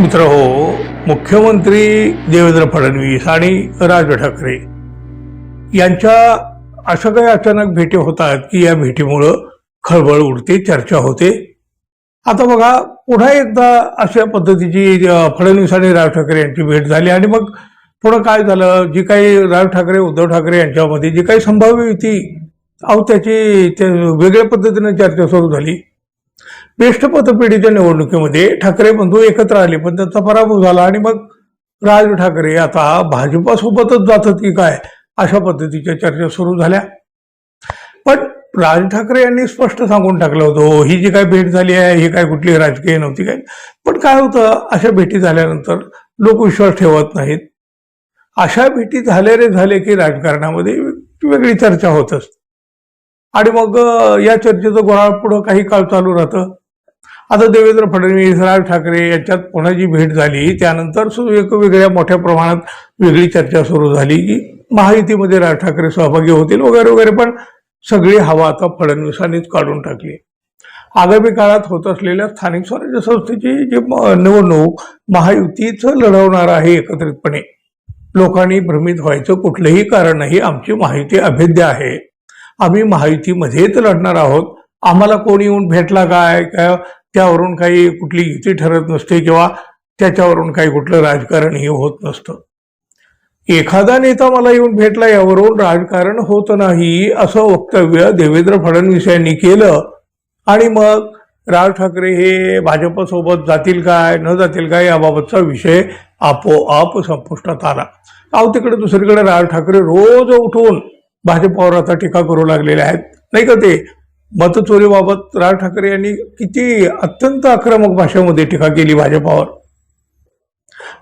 मित्र हो मुख्यमंत्री देवेंद्र फडणवीस आणि राज ठाकरे यांच्या अशा काही अचानक भेटी होतात की या भेटीमुळं खळबळ उडते चर्चा होते. आता बघा पुन्हा एकदा अशा पद्धतीची फडणवीस आणि राज ठाकरे यांची भेट झाली आणि मग पुढं काय झालं? जी काही राज ठाकरे उद्धव ठाकरे यांच्यामध्ये जी काही संभाव्य युती अहो त्याची ते वेगळ्या पद्धतीने चर्चा सुरू झाली. ज्येष्ठ पतपेढीच्या निवडणुकीमध्ये ठाकरे बंधू एकत्र आले पण त्यांचा पराभव झाला आणि मग राज ठाकरे आता भाजपासोबतच जातात की काय अशा पद्धतीच्या चर्चा सुरू झाल्या. पण राज ठाकरे यांनी स्पष्ट सांगून टाकलं होतं हो, ही जी काय भेट झाली आहे ही काय कुठली राजकीय नव्हती काय? पण काय होतं अशा भेटी झाल्यानंतर लोक विश्वास ठेवत नाहीत. अशा भेटी झाले रे झाले की राजकारणामध्ये वेगळी चर्चा होत असते. आणि मग या चर्चेचं गोळा पुढं काही काळ चालू राहतं. आता देवेंद्र फडणवीस राज ठाकरे यांच्यात पुन्हा जी भेट झाली? त्यानंतर एक वेगळ्या मोठ्या प्रमाणात वेगळी चर्चा सुरू झाली की महायुतीमध्ये राज ठाकरे सहभागी होतील वगैरे वगैरे पण सगळी हवा आता फडणवीसांनीच काढून टाकली. आगामी काळात होत असलेल्या स्थानिक स्वराज्य संस्थेची जी निवडणूक महायुतीच लढवणार आहे एकत्रितपणे. लोकांनी भ्रमित व्हायचं कुठलंही कारण नाही आमची महायुती अभेद्य आहे. आम्ही महायुतीमध्येच लढणार आहोत. आम्हाला कोणी येऊन भेटला काय? काय? त्यावरून काही कुठली युती ठरत नसते किंवा त्याच्यावरून काही कुठलं राजकारण हे होत नसतं. एखादा नेता मला येऊन भेटला यावरून राजकारण होत नाही असं वक्तव्य देवेंद्र फडणवीस यांनी केलं. आणि मग राज ठाकरे हे भाजपसोबत जातील काय न जातील काय याबाबतचा विषय आपोआप संपुष्टात आला. अहो तिकडे दुसरीकडे राज ठाकरे रोज उठून भाजपावर आता टीका करू लागलेले आहेत. नाही का ते? मतचोरीबाबत राज ठाकरे यांनी किती अत्यंत आक्रमक भाषेमध्ये टीका केली भाजपावर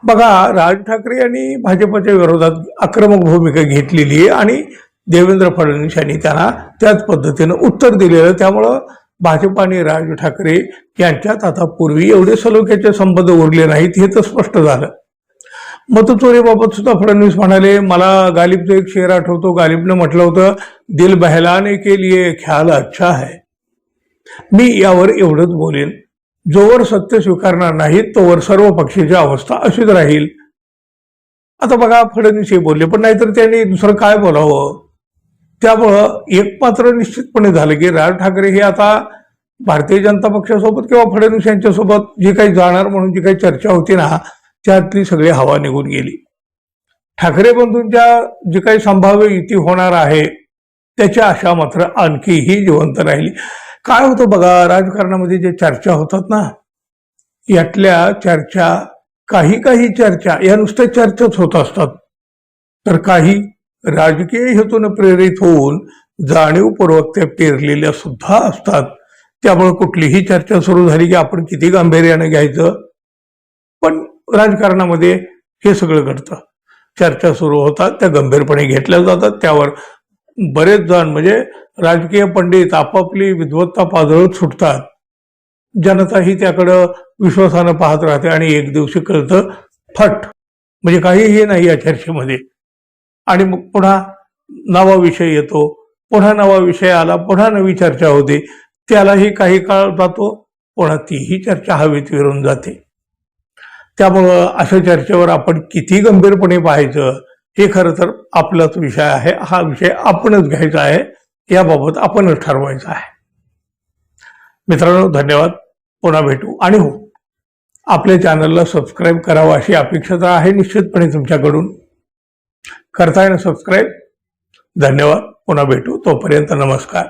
बघा राज ठाकरे यांनी भाजपच्या विरोधात आक्रमक भूमिका घेतलेली आहे आणि देवेंद्र फडणवीस यांनी त्यांना त्याच पद्धतीनं उत्तर दिलेलं त्यामुळं भाजप आणि राज ठाकरे यांच्यात आता पूर्वी एवढे सलोख्याचे संबंध उरले नाहीत हे तर स्पष्ट झालं. मतचोरीबाबत सुद्धा फडणवीस म्हणाले मला गालिबचं एक शेर आठवतो. गालिबनं म्हटलं होतं दिल बहलाने के लिए ख्याल अच्छा है. मी यावर एवढंच बोलेन. जोवर सत्य स्वीकारणार नाहीत तोवर सर्व पक्षाची अवस्था अशीच राहील. आता बघा फडणवीस हे बोलले पण नाहीतर त्यांनी दुसरं काय बोलावं? त्यामुळं एक मात्र निश्चितपणे झालं की राज ठाकरे हे आता भारतीय जनता पक्षासोबत किंवा फडणवीस यांच्यासोबत जी काही जाणार म्हणून जी काही चर्चा होती ना त्यातली सगळी हवा निघून गेली. ठाकरे बंधूंच्या जी काही संभाव्य युती होणार आहे त्याची आशा मात्र आणखीही जिवंत राहिली. काय होतं बघा राजकारणामध्ये जे चर्चा होतात ना यातल्या चर्चा काही काही चर्चा या नुसत्या चर्चाच होत असतात. तर काही राजकीय हेतून प्रेरित होऊन जाणीवपूर्वक त्या पेरलेल्या सुद्धा असतात. त्यामुळे कुठलीही चर्चा सुरू झाली की आपण किती गांभीर्याने घ्यायचं? पण राजकारणामध्ये हे सगळं घडतं. चर्चा सुरू होतात त्या गंभीरपणे घेतल्या जातात. त्यावर बरेच जण म्हणजे राजकीय पंडित आपापली विद्वत्ता पाजळत सुटतात. जनताही त्याकडं विश्वासानं पाहत राहते आणि एक दिवशी कळतं फट. म्हणजे काहीही नाही या चर्चेमध्ये. आणि मग पुन्हा नवा विषय येतो. पुन्हा नवा विषय आला पुन्हा नवी चर्चा होते. त्यालाही काही काळ जातो पुन्हा तीही चर्चा हवेत विरून जाते. त्यामुळं अशा चर्चेवर आपण किती गंभीरपणे पाहायचं हे खरं तर आपलाच विषय आहे. हा विषय आपणच घ्यायचा आहे. याबाबत आपणच ठरवायचं आहे. मित्रांनो धन्यवाद. पुन्हा भेटू. आणि हो आपल्या चॅनलला सबस्क्राईब करावं अशी अपेक्षा तर आहे निश्चितपणे तुमच्याकडून. करताय ना सबस्क्राईब? धन्यवाद. पुन्हा भेटू. तोपर्यंत नमस्कार.